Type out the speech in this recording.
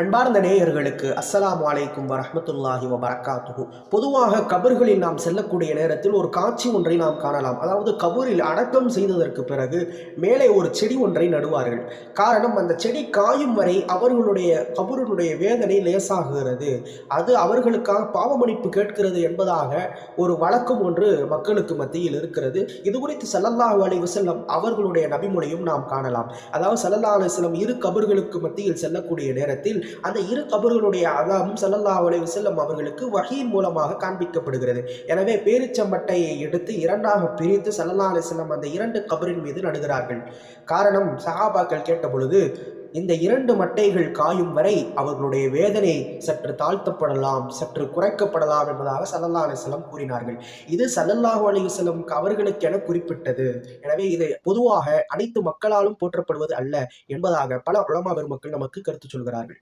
அன்பார்ந்த நேயர்களுக்கு அஸ்ஸலாமு அலைக்கும் வரமத்துல்லாஹி வபரகாத்துஹு. பொதுவாக கபர்களில் நாம் செல்லக்கூடிய நேரத்தில் ஒரு காட்சி ஒன்றை நாம் காணலாம். அதாவது கபூரில் அடக்கம் செய்ததற்கு பிறகு மேலே ஒரு செடி ஒன்றை நடுவார்கள். காரணம் அந்த செடி காயும் வரை அவர்களுடைய கபூரினுடைய வேதனை லேசாகுகிறது. அது அவர்களுக்காக பாவமணிப்பு கேட்கிறது என்பதாக ஒரு வழக்கம் ஒன்று மக்களுக்கு மத்தியில் இருக்கிறது. இது குறித்து ஸல்லல்லாஹு அலைஹி வஸல்லம் அவர்களுடைய நபிமொழியும் நாம் காணலாம். அதாவது ஸல்லல்லாஹு அலைஹி இரு கபர்களுக்கு மத்தியில் செல்லக்கூடிய நேரத்தில் அந்த இரு கபர்களுடைய அதாபும் சல்லல்லா அலைஹி செல்லம் அவர்களுக்கு வகையின் மூலமாக காண்பிக்கப்படுகிறது. எனவே பேரிச்சம்பட்டையை எடுத்து இரண்டாக பிரித்து சல்லல்லா அலி செல்லம் அந்த இரண்டு கபரின் மீது நடுகிறார்கள். காரணம் சஹாபாக்கள் கேட்ட பொழுது இந்த இரண்டு மட்டைகள் காயும் வரை அவர்களுடைய வேதனை சற்று தாழ்த்தப்படலாம் சற்று குறைக்கப்படலாம் என்பதாக சல்லல்லா அலைஹி கூறினார்கள். இது சல்லல்லாஹு அலைஹி வஸல்லம் அவர்களுக்கென குறிப்பிட்டது. எனவே இது பொதுவாக அனைத்து மக்களாலும் போற்றப்படுவது அல்ல என்பதாக பல உலமா பெருமக்கள் நமக்கு கருத்து சொல்கிறார்கள்.